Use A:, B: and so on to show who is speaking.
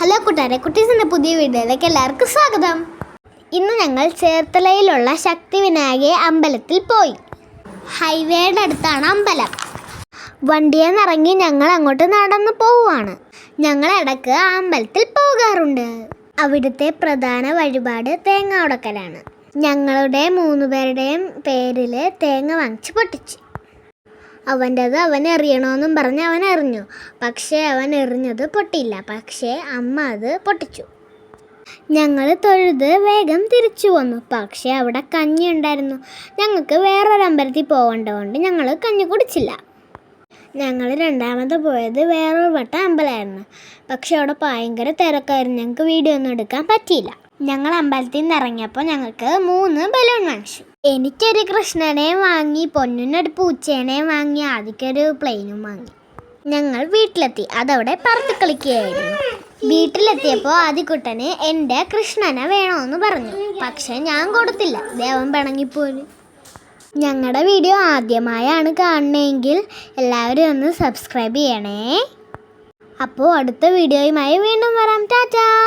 A: Hello കൂട്ടുകാരെ കുട്ടീസിന്റെ പുതിയ വീഡിയോയിലേക്ക് എല്ലാവർക്കും സ്വാഗതം. ഇന്ന് ഞങ്ങൾ ചേർത്തലയിലുള്ള ശക്തി വിനായക അമ്പലത്തിൽ പോയി. ഹൈവേയുടെ അടുത്താണ് അമ്പലം. വണ്ടിയെ നിറങ്ങി ഞങ്ങൾ അങ്ങോട്ട് നടന്നു പോവുകയാണ്. ഞങ്ങൾ ഇടയ്ക്ക് അമ്പലത്തിൽ പോകാറുണ്ട്. അവിടുത്തെ പ്രധാന വഴിപാട് തേങ്ങ ഉടക്കലാണ്. ഞങ്ങളുടെ മൂന്ന് പേരുടെയും പേരിൽ തേങ്ങ വാങ്ങിച്ച് പൊട്ടിച്ച്. അവന്റെത് അവൻ എറിയണമെന്നും പറഞ്ഞ് അവൻ എറിഞ്ഞു. പക്ഷേ അവൻ എറിഞ്ഞത് പൊട്ടിയില്ല. പക്ഷേ അമ്മ അത് പൊട്ടിച്ചു. ഞങ്ങൾ തൊഴുത് വേഗം തിരിച്ചു വന്നു. പക്ഷേ അവിടെ കഞ്ഞി ഉണ്ടായിരുന്നു. ഞങ്ങൾക്ക് വേറൊരമ്പലത്തിൽ പോകേണ്ടതുകൊണ്ട് ഞങ്ങൾ കഞ്ഞി കുടിച്ചില്ല. ഞങ്ങൾ രണ്ടാമത് പോയത് വേറൊരു വട്ടം അമ്പലമായിരുന്നു. പക്ഷെ അവിടെ ഭയങ്കര തിരക്കായിരുന്നു. ഞങ്ങൾക്ക് വീഡിയോ ഒന്നും എടുക്കാൻ പറ്റിയില്ല. ഞങ്ങൾ അമ്പലത്തിൽ നിന്ന് ഇറങ്ങിയപ്പോൾ ഞങ്ങൾക്ക് മൂന്ന് ബലൂൺ വാങ്ങിച്ചു. എനിക്കൊരു കൃഷ്ണനെയും വാങ്ങി പൊന്നിനൊരു പൂച്ചേനെയും വാങ്ങി ആദ്യക്കൊരു പ്ലെയിനും വാങ്ങി. ഞങ്ങൾ വീട്ടിലെത്തി. അതവിടെ പറത്ത് കളിക്കുകയായിരുന്നു. വീട്ടിലെത്തിയപ്പോൾ ആദ്യക്കുട്ടന് എന്റെ കൃഷ്ണനെ വേണമെന്ന് പറഞ്ഞു. പക്ഷെ ഞാൻ കൊടുത്തില്ല. ദേവൻ പിണങ്ങിപ്പോലും ഞങ്ങളുടെ വീഡിയോ ആദ്യമായാണ് കാണണമെങ്കിൽ എല്ലാവരും ഒന്ന് സബ്സ്ക്രൈബ് ചെയ്യണേ. അപ്പോൾ അടുത്ത വീഡിയോയുമായി വീണ്ടും വരാം. ടാറ്റാ!